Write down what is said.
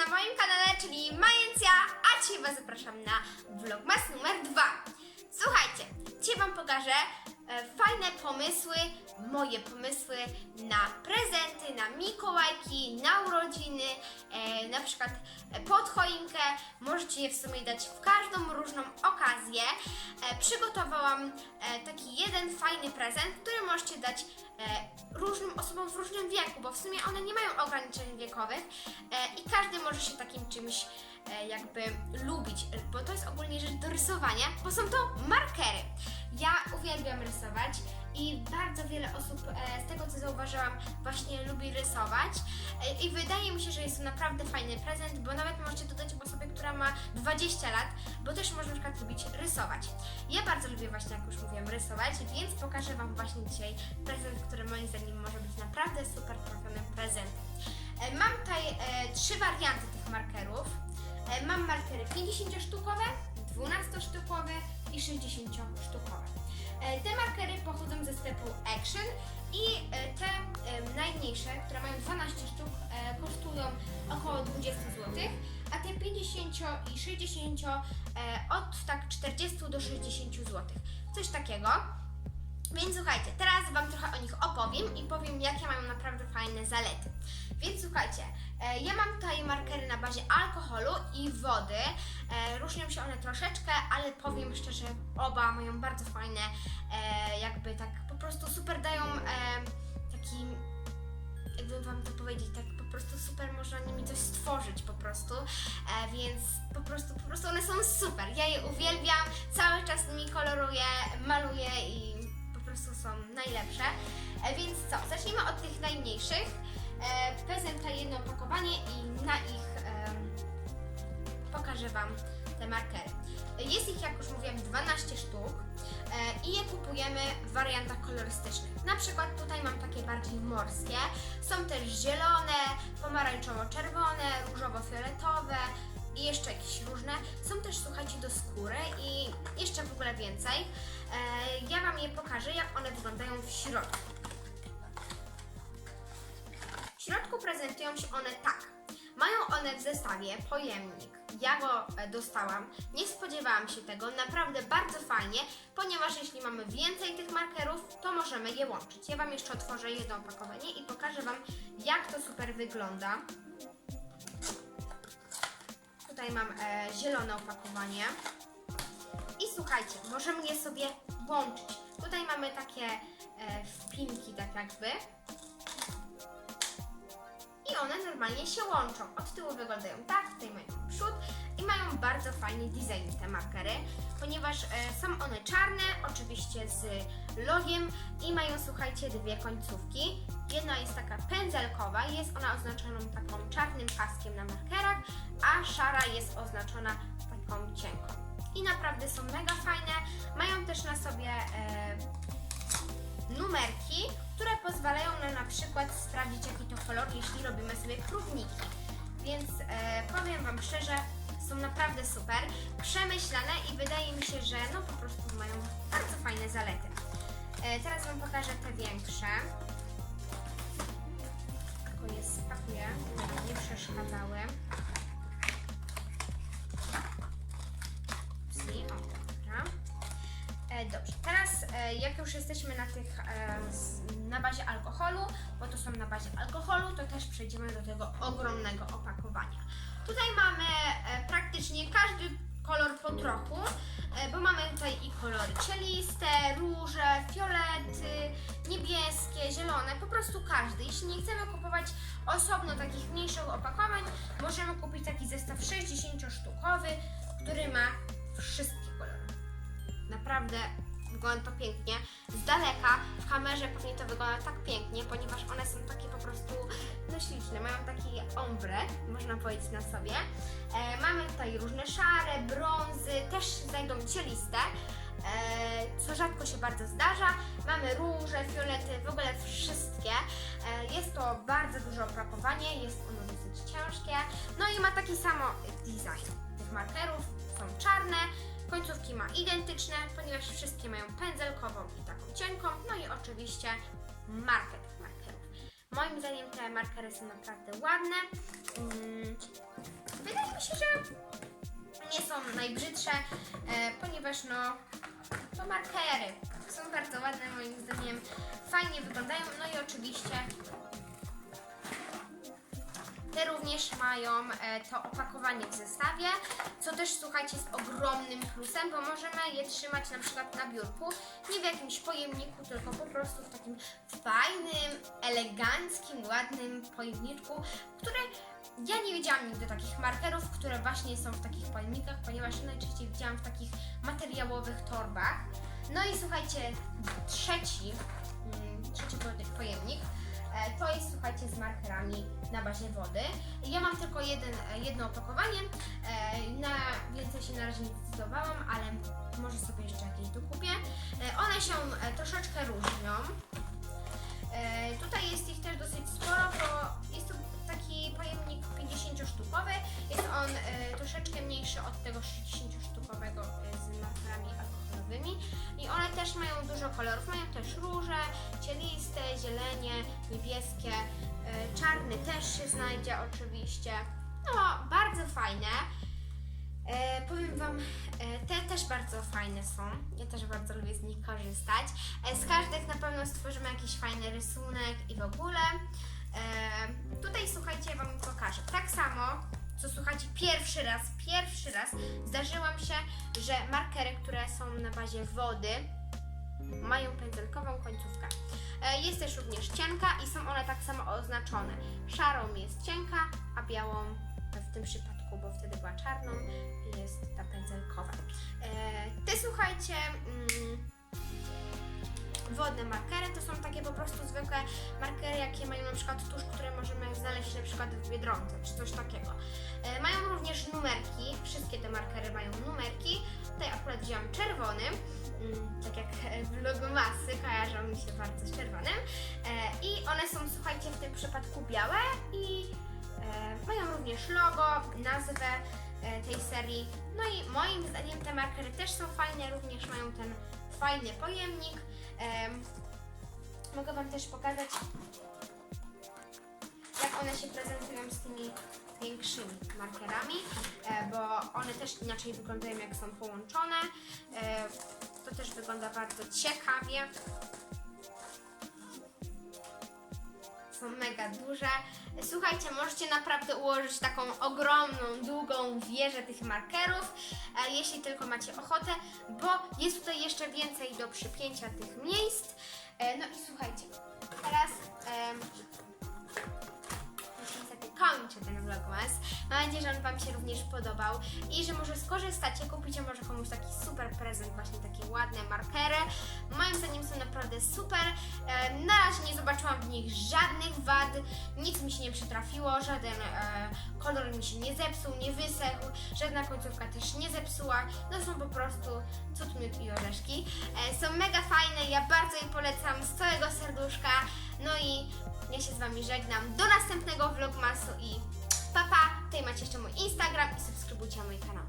na moim kanale, czyli Majencja, a Was zapraszam na vlogmas numer 2. Słuchajcie, dzisiaj Wam pokażę fajne pomysły, moje pomysły na prezenty, na Mikołajki, na urodziny, e, na przykład e, pod choinkę. Możecie je w sumie dać w każdą różną okazję. E, przygotowałam e, taki jeden fajny prezent, który możecie dać e, różnym osobom w różnym wieku, bo w sumie one nie mają ograniczeń wiekowych e, i każdy może się takim czymś e, jakby lubić, bo to jest ogólnie rzecz do rysowania, bo są to markery. Ja uwielbiam rysować i bardzo wiele osób e, z tego co zauważyłam właśnie lubi rysować e, i wydaje mi się, że jest to naprawdę fajny prezent, bo nawet możecie dodać osobie, która ma 20 lat, bo też może na przykład lubić rysować. Ja bardzo lubię właśnie, jak już mówiłam, rysować, więc pokażę Wam właśnie dzisiaj prezent, który moim zdaniem może być naprawdę super trafionym prezentem. Mam tutaj e, trzy warianty tych markerów. E, Mam markery 50-sztukowe, 12-sztukowe i 60-sztukowe. E, Te markery pochodzą ze sklepu Action i e, te najmniejsze, które mają 12 sztuk, e, kosztują około 20 zł, a te 50 i 60 e, od tak 40 do 60 zł. Coś takiego. Więc słuchajcie, teraz Wam trochę o nich opowiem i powiem, jakie mają naprawdę fajne zalety. Więc słuchajcie, ja mam tutaj markery na bazie alkoholu i wody. E, różnią się one troszeczkę, ale powiem szczerze, oba mają bardzo fajne, e, jakby tak po prostu super dają e, taki, jakby Wam to powiedzieć, tak po prostu super można nimi coś stworzyć po prostu, e, więc po prostu, po prostu one są super. Ja je uwielbiam, cały czas nimi koloruję, maluję i po prostu są najlepsze. E, więc co, zacznijmy od tych najmniejszych. Wezmę jedno opakowanie i na ich pokażę Wam te markery. Jest ich, jak już mówiłam, 12 sztuk e, i je kupujemy w wariantach kolorystycznych. Na przykład tutaj mam takie bardziej morskie. Są też zielone, pomarańczowo-czerwone, różowo-fioletowe i jeszcze jakieś różne. Są też, słuchajcie, do skóry i jeszcze w ogóle więcej. E, ja Wam je pokażę, jak one wyglądają w środku. Środku prezentują się one tak. Mają one w zestawie pojemnik. Ja go e, dostałam. Nie spodziewałam się tego. Naprawdę bardzo fajnie, ponieważ jeśli mamy więcej tych markerów, to możemy je łączyć. Ja Wam jeszcze otworzę jedno opakowanie i pokażę Wam, jak to super wygląda. Tutaj mam e, zielone opakowanie. I słuchajcie, możemy je sobie łączyć. Tutaj mamy takie e, wpinki, tak jakby one normalnie się łączą. Od tyłu wyglądają tak, tutaj mają przód i mają bardzo fajny design te markery, ponieważ e, są one czarne, oczywiście z logiem i mają, słuchajcie, dwie końcówki. Jedna jest taka pędzelkowa, jest ona oznaczona taką czarnym paskiem na markerach, a szara jest oznaczona taką cienką. I naprawdę są mega fajne, mają też na sobie e, numerki, które pozwalają nam na przykład sprawdzić jaki to kolor, jeśli robimy sobie próbniki. Więc e, powiem Wam szczerze, są naprawdę super, przemyślane i wydaje mi się, że no po prostu mają bardzo fajne zalety. E, teraz Wam pokażę te większe. Tylko je spakuję, nie przeszkadzały. Jak już jesteśmy na tych e, na bazie alkoholu, bo to są na bazie alkoholu, to też przejdziemy do tego ogromnego opakowania. Tutaj mamy e, praktycznie każdy kolor po trochu, e, bo mamy tutaj i kolory cieliste, róże, fiolety, niebieskie, zielone, po prostu każdy. Jeśli nie chcemy kupować osobno takich mniejszych opakowań, możemy kupić taki zestaw 60-sztukowy, który ma wszystkie kolory. Naprawdę wygląda to pięknie. Z daleka w kamerze pewnie to wygląda tak pięknie, ponieważ one są takie po prostu no śliczne. Mają taki ombre, można powiedzieć na sobie. E, mamy tutaj różne szare, brązy, też znajdą cieliste. E, co rzadko się bardzo zdarza. Mamy róże, fiolety, w ogóle wszystkie. E, jest to bardzo duże opakowanie, jest ono dosyć ciężkie. No i ma taki samo design tych markerów. Są czarne, końcówki ma identyczne, ponieważ wszystkie mają pędzelkową i taką cienką. No i oczywiście markę tych markerów. Moim zdaniem te markery są naprawdę ładne. mm, wydaje mi się, że nie są najbrzydsze, e, ponieważ no to markery. Są bardzo ładne moim zdaniem, fajnie wyglądają, no i oczywiście te również mają e, to opakowanie w zestawie, co też słuchajcie jest ogromnym plusem, bo możemy je trzymać na przykład na biurku, nie w jakimś pojemniku, tylko po prostu w takim fajnym, eleganckim, ładnym pojemniczku, które ja nie widziałam nigdy takich markerów, które właśnie są w takich pojemnikach, ponieważ najczęściej widziałam w takich materiałowych torbach. No i słuchajcie, trzeci, mm, trzeci po- pojemnik to jest słuchajcie z markerami na bazie wody. Ja mam tylko jeden, e, jedno opakowanie, e, na więcej się na razie nie zdecydowałam, ale może sobie jeszcze jakieś dokupię. E, One się e, troszeczkę różnią. Niebieskie. e, Czarny też się znajdzie oczywiście. No, bardzo fajne. E, powiem Wam, e, te też bardzo fajne są. Ja też bardzo lubię z nich korzystać. E, z każdych na pewno stworzymy jakiś fajny rysunek i w ogóle. E, tutaj słuchajcie, ja Wam pokażę. Tak samo, co słuchajcie, pierwszy raz, pierwszy raz zdarzyłam się, że markery, które są na bazie wody, mają pędzelkową końcówkę. E, Jest też również cienka i są one tak samo oznaczone. Szarą jest cienka, a białą w tym przypadku, bo wtedy była czarną, jest ta pędzelkowa. E, Te słuchajcie, mm, wodne markery to są takie po prostu zwykłe markery, jakie mają na przykład tusz, które możemy znaleźć na przykład w Biedronce, czy coś takiego. E, Mają również numerki, wszystkie te markery mają numerki. Tutaj akurat wziąłam czerwony, mm, tak jak e, vlogmasy kojarzą mi się bardzo z czerwonym. E, I one są, słuchajcie, w tym przypadku białe i e, mają również logo, nazwę tej serii. No i moim zdaniem te markery też są fajne, również mają ten fajny pojemnik. Mogę Wam też pokazać, jak one się prezentują z tymi większymi markerami, e, bo one też inaczej wyglądają, jak są połączone. E, to też wygląda bardzo ciekawie. Są mega duże. Słuchajcie, możecie naprawdę ułożyć taką ogromną, długą wieżę tych markerów, e, jeśli tylko macie ochotę, bo jest tutaj jeszcze więcej do przypięcia tych miejsc. E, no i słuchajcie, teraz kończę ten vlogmas. Mam nadzieję, że on Wam się również podobał i że może skorzystacie, kupicie może komuś taki super prezent, właśnie takie ładne markery. Moim zdaniem są naprawdę super. Na razie nie zobaczyłam w nich żadnych wad, nic mi się nie przytrafiło, żaden e, kolor mi się nie zepsuł, nie wysechł, żadna końcówka też nie zepsuła. To są po prostu cud i orzeszki. E, są mega fajne, ja bardzo je polecam z całego serduszka. No i ja się z Wami żegnam. Do następnego vlogmasu i papa. Tutaj macie jeszcze mój Instagram i subskrybujcie mój kanał.